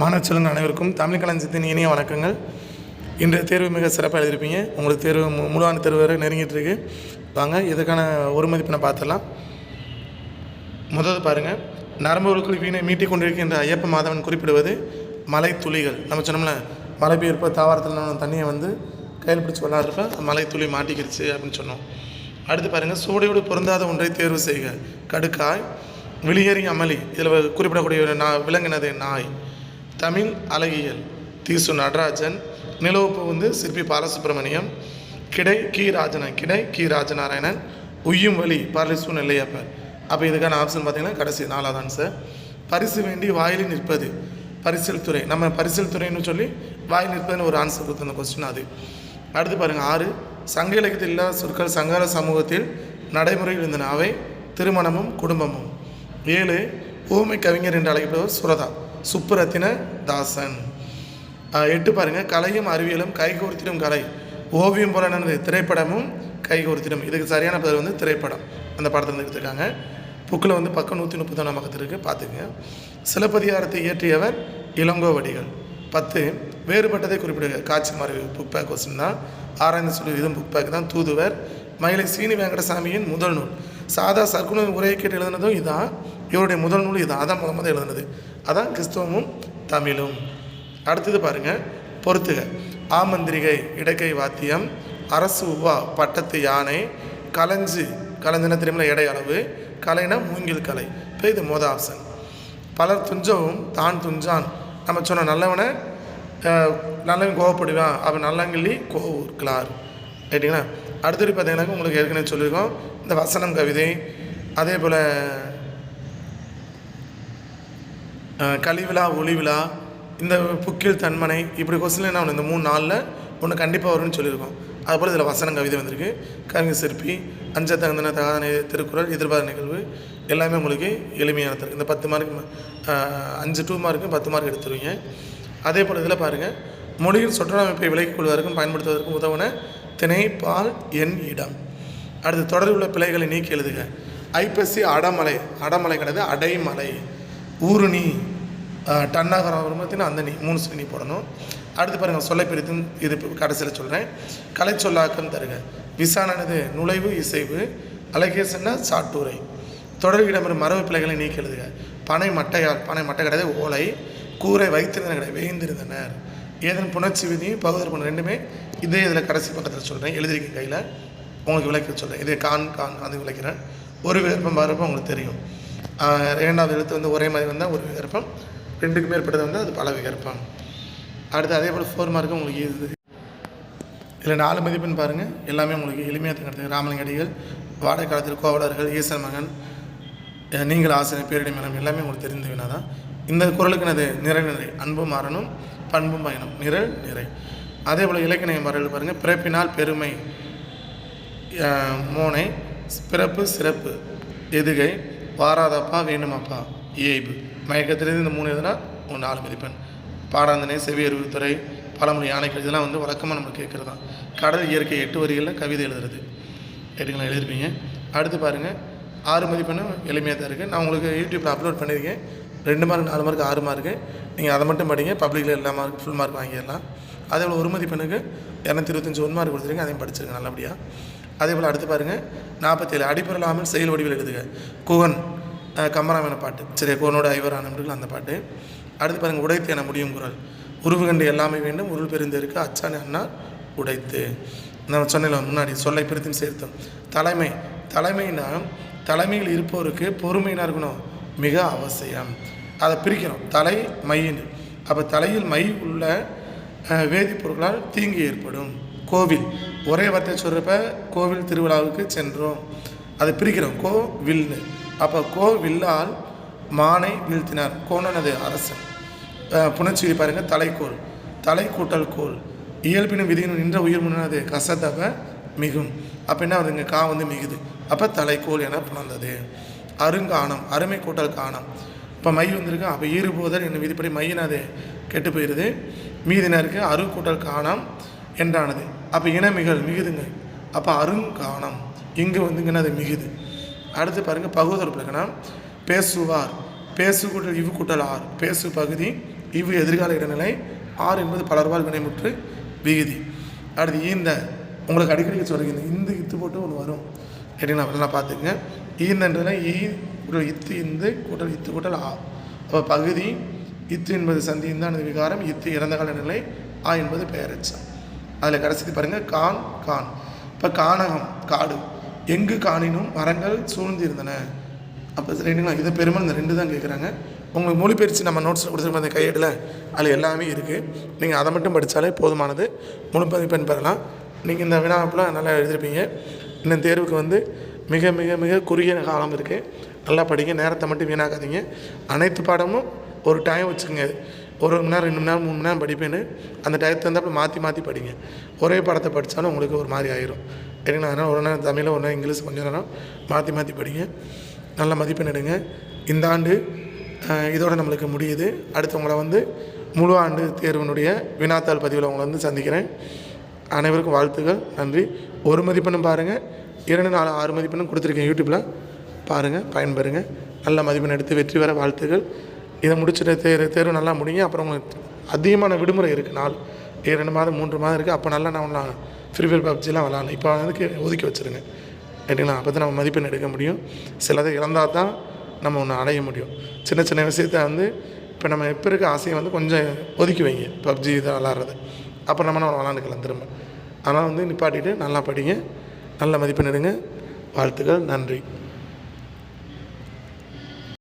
மாணவச்சலன் அனைவருக்கும். தமிழ் கலைஞத்தின் இனிய வணக்கங்கள். இன்றைய தேர்வு மிக சிறப்பாக எழுதியிருப்பீங்க. உங்களுக்கு தேர்வு மு- முழுவான தேர்வு வரை நெருங்கிட்டு இருக்கு வாங்க இதுக்கான ஒரு மதிப்பினை பார்த்துடலாம். முதல் பாருங்கள் நரம்புகளுக்குள் வீணை மீட்டிக் கொண்டிருக்கின்ற ஐயப்ப மாதவன் குறிப்பிடுவது மலை துளிகள் நம்ம சொன்னோம்ல மழை பெய்யறப்ப தாவரத்தில் நம்ம தண்ணியை வந்து கையில் பிடிச்சி விளாட்றப்ப மலை துளி மாட்டிக்கிடுச்சு அப்படின்னு சொன்னோம். அடுத்து பாருங்கள் சூடையோடு பொருந்தாத ஒன்றை தேர்வு செய்க. கடுக்காய் வெளியேறி அமளி. இதில் குறிப்பிடக்கூடிய நான் விலங்கினது நாய். தமிழ் அழகியல் தீசு நடராஜன் நிலவுப்பு வந்து சிற்பி பாலசுப்ரமணியம் கிடை கி ராஜனன் கிடை கி ராஜநாராயணன் உய்யும் வழி பாரலிசு நெல்லையப்பர் அப்போ இதுக்கான ஆப்ஷன் பார்த்தீங்கன்னா கடைசி நாலாவது ஆன்சர் பரிசு வேண்டி வாயிலில் நிற்பது. பரிசில் துறை. நம்ம பரிசில் துறைன்னு சொல்லி வாயில் நிற்பதுன்னு ஒரு ஆன்சர் கொடுத்த அந்த கொஸ்டின் அது. அடுத்து பாருங்கள் ஆறு. சங்க இலக்கியத்தில் இல்லாத சொற்கள் சங்கார சமூகத்தில் நடைமுறையில் இருந்தன. அவை திருமணமும் குடும்பமும். ஏழு. ஊமை கவிஞர் என்று அழைக்கப்படுவர் சுரதா. சுப்புரத்தின தாசன். எட்டு பாருங்கள் கலையும் அறிவியலும் கைகோர்த்திடும் கலை. ஓவியம் போல நடந்தது திரைப்படமும் கைகோர்த்திடும். இதுக்கு சரியான பதில் வந்து திரைப்படம். அந்த படத்தில் எடுத்துருக்காங்க. புக்கில் வந்து பக்கம் நூற்றி முப்பத்தொன்னாம் பக்கத்தில் இருக்குது பார்த்துக்குங்க சிலப்பதிகாரத்தை இயற்றியவர் இளங்கோவடிகள். பத்து வேறுபட்டதை குறிப்பிடுக. காட்சி மறைவு புக் பேக் கொஸ்டின் தான். ஆராய்ந்து சொல்லி இதுவும் புக் பேக் தான். தூதுவர். மயிலை சீனி வெங்கடசாமியின் முதல் நூல். சாதா சர்க்குண உரையை கேட்டு எழுதுனதும் இதுதான் இவருடைய முதல் நூல் இதான் அதான் முத முதல் எழுதுனது. அதான் கிறிஸ்தவமும் தமிழும். அடுத்தது பாருங்க. பொறுத்துக. ஆமந்திரிகை இடக்கை வாத்தியம் அரசு உவா பட்டத்து யானை கலைஞ்சு கலஞ்சுனா திரும்ப எடை அளவு. கலைனா மூங்கில் கலை. இப்போ இது மோத ஆப்ஷன். பலர் துஞ்சவும் தான் துஞ்சான். நம்ம சொன்ன நல்லவனை நல்லவன் கோவப்படுவான். அவன் நல்லங்கிள்ளி கோவுக்கலார் ரைட்டுங்களா அடுத்தது பார்த்தீங்கன்னாக்க உங்களுக்கு ஏற்கனவே சொல்லியிருக்கோம். இந்த வசனம் கவிதை அதே போல் கழிவிழா ஒளிவிழா இந்த புக்கில் தன்மனை இப்படி கொஸ்டின் நான் இந்த மூணு நாளில் ஒன்று கண்டிப்பாக வரும்னு சொல்லியிருக்கோம். அதுபோல் இதில் வசனம் கவிதை வந்திருக்கு. கவிஞர் சிற்பி அஞ்ச தகுந்தன தகாத திருக்குறள் எதிர்பார்த்த நிகழ்வு எல்லாமே உங்களுக்கு எளிமையான இருக்குது இந்த பத்து மார்க் அஞ்சு டூ மார்க்கு பத்து மார்க் எடுத்துருவீங்க. அதே போல் இதில் பாருங்கள் மொழியின் சொற்றமைப்பை விலக்கிக் கொள்வதற்கும் பயன்படுத்துவதற்கும் உதவுன தினைப்பால் என் இடம். அடுத்து தொடரில் உள்ள பிழைகளை நீக்கி எழுதுக. ஐப்பசி அடமலை அடமலை கிடையாது அடைமலை. ஊருணி டன்னாகரம் வரும் பார்த்தீங்கன்னா அந்த நீ மூணு சொல்லி போடணும். அடுத்து பாருங்கள் சொல்லைப்பிரித்து இது கடைசியில் சொல்கிறேன் கலை சொல்லாக்கம் தருக. விசானது நுழைவு இசைவு அழகேசன்னா சாட்டூரை. தொடர் இடம்பெறும் மரபு பிழைகளை நீக்கி எழுதுக. பனை மட்டையால் பனை மட்டை கிடையாது ஓலை. கூரை வைத்திருந்தன கிடையாது வேய்ந்திருந்தனர் ஏதன் புணர்ச்சி விதியும் பகுதல் பண்ண ரெண்டுமே இதே இதில் கடைசி பக்கத்தில் சொல்கிறேன் எழுதிருக்க கையில்? உங்களுக்கு விளக்க சொல்கிறேன் இதே கான் கான் அது விளக்கிறேன். ஒரு விருப்பம் வரப்போ உங்களுக்கு தெரியும். இரண்டாவது எழுத்து வந்து ஒரே மாதிரி வந்தால் ஒரு விருப்பம் ரெண்டுக்கு மேற்பட்டது வந்து அது பல விகற்பம் அடுத்து அதே போல் ஃபோர் மார்க்கு உங்களுக்கு இது இதில் நாலு மதிப்பெண் பாருங்கள் எல்லாமே உங்களுக்கு எளிமையாக தங்கிறது ராமலிங்கடிகள் வாடகை காலத்தில் கோவலர்கள் ஈசன் மகன் நீங்கள் ஆசிரியர் பேரிடை மனம் எல்லாமே உங்களுக்கு தெரிந்த வேணாதான் இந்த குரலுக்கு அது நிறை அன்பு மாறணும் பண்பும் பயணம் நிரல் நிறை. அதே போல் இலக்கிய மரல் பாருங்கள் பிறப்பினால் பெருமை. மூனை மோனை பிறப்பு சிறப்பு. எதுகை வாராதப்பா வேணுமாப்பா ஏய்பு மயக்கத்திலிருந்து இந்த மூணு எதுனா ஒரு நாலு மதிப்பெண். பாடாந்தனை செவியறிவுத்துறை பழமொழி யானைகள் இதெல்லாம் வந்து வழக்கமாக நம்ம கேட்குறது தான். கடல் இயற்கை எட்டு வரிகளில் கவிதை எழுதுறது. கேட்டுங்களா எழுதிருப்பீங்க. அடுத்து பாருங்கள் ஆறு மதிப்பெண்ணும் எளிமையாக தான் இருக்குது நான் உங்களுக்கு யூடியூப்பில் அப்லோட் பண்ணியிருக்கேன். ரெண்டு மார்க் நாலு மார்க் ஆறு மார்க்கு நீங்கள் அதை மட்டும் படிங்க பப்ளிக்கில் எல்லா மார்க் ஃபுல் மார்க் வாங்கிடலாம். அதே போல் ஒரு மதிப்பெண்ணுக்கு இரநூத்தி இருபத்தஞ்சி ஒன் மார்க் கொடுத்துருங்க அதையும் படிச்சிருங்க நல்லபடியாக அதே போல் அடுத்து பாருங்கள் நாற்பத்தேழு அடிப்பொருளாமல் செயல் வடிவில் எழுதுக. குகன் அஹ், பாட்டு. சரி குகனோட ஐவரான அந்த பாட்டு. அடுத்து பாருங்கள் உடைத்து என முடியும் குரல். உருவு கண்டு எல்லாமே வேண்டும் உருள் பெருந்தருக்கு அச்சானி அண்ணா உடைத்து. நம்ம சொன்னல முன்னாடி சொல்லை பிரித்தும் சேர்த்தோம். தலைமை தலைமைனா தலைமையில் இருப்பவருக்கு பொறுமையினா இருக்கணும். மிக அவசியம். அதை பிரிக்கணும் தலை மையின் அப்போ தலையில் மை உள்ள வேதிப்பொருட்களால் தீங்கு ஏற்படும். கோவில். ஒரே வார்த்தை சொல்கிறப்ப கோவில் திருவிழாவுக்கு சென்றோம். அதை பிரிக்கிறோம். கோ வில்னு அப்போ கோ வில்லால் மானை வீழ்த்தினார். கோணனது அரசன். புணர்ச்சி பாருங்கள் தலைக்கோல் தலை கூட்டல் கோல் இயல்பினும் விதியினும் நின்ற உயிர் முன்னது கசதவ மிகும். அப்போ என்ன வருதுங்க? கா வந்து மிகுது. அப்போ தலைக்கோல் என புணர்ந்தது. அருங்கானம் அருமை கூட்டல் காணம். இப்போ மை வந்திருக்கு. அப்போ ஈறுபோதல் என்னும் விதிப்படி மையினது கெட்டு போயிடுது மீதினருக்கு அரு கூட்டல் காணம் என்றானது. அப்போ இனமிகள் மிகுதுங்க. அப்போ அருங்காணம். இங்கு வந்துங்கன்னா அது மிகுது. அடுத்து பாருங்கள் பகுதல் பிளக்கணம் பேசுவார். பேசு கூட்டல் இவு கூட்டல் ஆர். பேசு பகுதி இவ்வு எதிர்கால இடைநிலை. ஆர் என்பது பலர்வால் வினைமுற்று விகுதி. அடுத்து ஈந்த உங்களுக்கு அடிக்கடி சொல்கிறீங்க இந்த இத்து போட்டு ஒன்று வரும். சரிங்களா நல்லா பார்த்துக்குங்க. ஈந்தன்றதுல ஈ கூட்டல் இத்து இந்து கூட்டல் இத்து கூட்டல் ஆ. அப்போ பகுதி இத்து என்பது சந்தியின் தான் விகாரம் இத்து இறந்த கால நிலை ஆ என்பது பெயரச்சம். அதில் கடைசி பாருங்கள் கான் கான். இப்போ கானகம் காடு. எங்கு காணினும் மரங்கள் சூழ்ந்திருந்தன. அப்போ ரெண்டுங்களா இதை பெருமை இந்த ரெண்டு தான் கேட்குறாங்க உங்களுக்கு மொழிபெயர்ச்சி நம்ம நோட்ஸில் கொடுத்துருப்போம் அந்த கையேடில். அதில் எல்லாமே இருக்குது நீங்கள் அதை மட்டும் படித்தாலே போதுமானது. முழுப்பதிப்பெண் பெறலாம். நீங்கள் இந்த வினாப்பில் நல்லா எழுதிருப்பீங்க. இன்னும் தேர்வுக்கு வந்து மிக மிக மிக குறுகிய காலம் இருக்குது நல்லா படிங்க நேரத்தை மட்டும் வீணாக்காதீங்க. அனைத்து பாடமும் ஒரு டைம் வச்சுக்கோங்க. ஒரு மணி நேரம் ரெண்டு மணி நேரம் மூணு மணி நேரம் படிப்பேன்னு அந்த டயத்தை அப்போ மாற்றி மாற்றி படிங்க. ஒரே பாடத்தை படித்தாலும் உங்களுக்கு ஒரு மாதிரி ஆயிரும். சரிங்களா? அதனால் ஒரு நேரம் தமிழ் ஒரு நேரம் இங்கிலீஷ் கொஞ்சம் நேரம் மாற்றி மாற்றி படிங்க. நல்ல மதிப்பெண் எடுங்க. இந்த ஆண்டு இதோடு நம்மளுக்கு முடியுது. அடுத்தவங்களை வந்து முழு ஆண்டு தேர்வினுடைய வினாத்தாள் பதிவில் உங்களை வந்து சந்திக்கிறேன். அனைவருக்கும் வாழ்த்துக்கள் நன்றி. ஒரு மதிப்பெண்ணும் பாருங்கள் இரண்டு நாலு ஆறு மதிப்பெண்ணும் கொடுத்துருக்கேன் யூடியூப்பில் பாருங்கள் பயன்பெறுங்க. நல்ல மதிப்பெண் எடுத்து வெற்றி பெற வாழ்த்துக்கள் இதை முடிச்சுட்டு தேர்வு தேர்வு நல்லா முடியும் அப்புறம் உங்களுக்கு அதிகமான விடுமுறை இருக்குது நாள். இரண்டு மாதம் மூன்று மாதம் இருக்குது அப்போ நல்லா நான் ஃப்ரீ ஃபயர் பப்ஜிலாம் விளாட்லாம். இப்போ அதுக்கு ஒதுக்கி வச்சுருங்க. ரைட்டுங்களா அப்போ தான் நம்ம மதிப்பெண் எடுக்க முடியும். சிலதை இழந்தால் தான் நம்ம ஒன்று அடைய முடியும். சின்ன சின்ன விஷயத்த வந்து இப்போ நம்ம இப்போ இருக்க ஆசையை வந்து கொஞ்சம் ஒதுக்கி வைங்க. பப்ஜி இதை விளாட்றது. அப்புறம் நம்ம நம்ம விளாண்டுக்கலாம் திரும்ப? அதனால் வந்து நிப்பாட்டிட்டு நல்லா படிங்க. நல்ல மதிப்பெண் எடுங்க. வாழ்த்துக்கள் நன்றி.